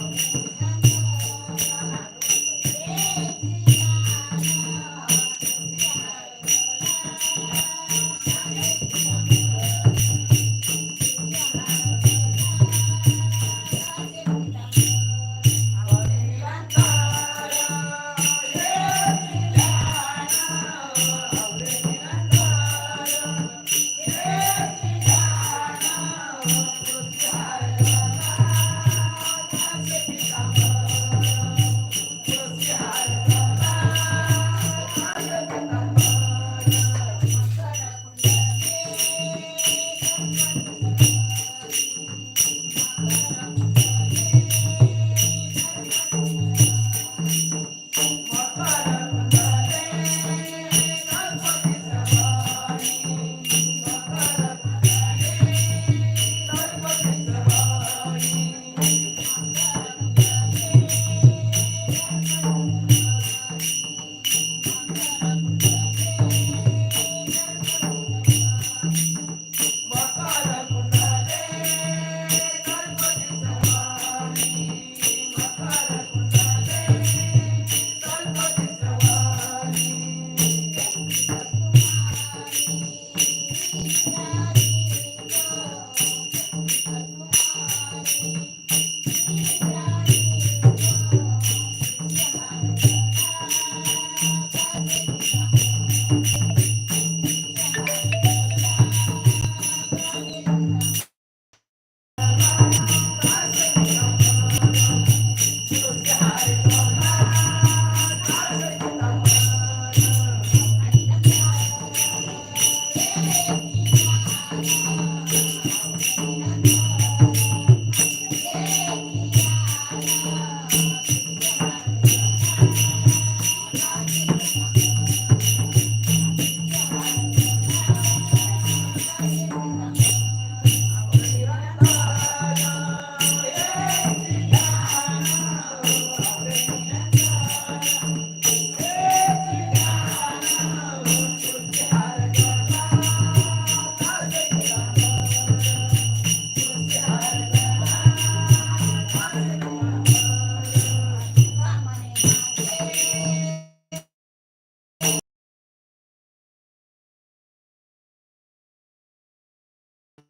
Música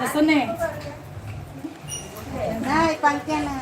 तसं नाही नाही पंक्यानं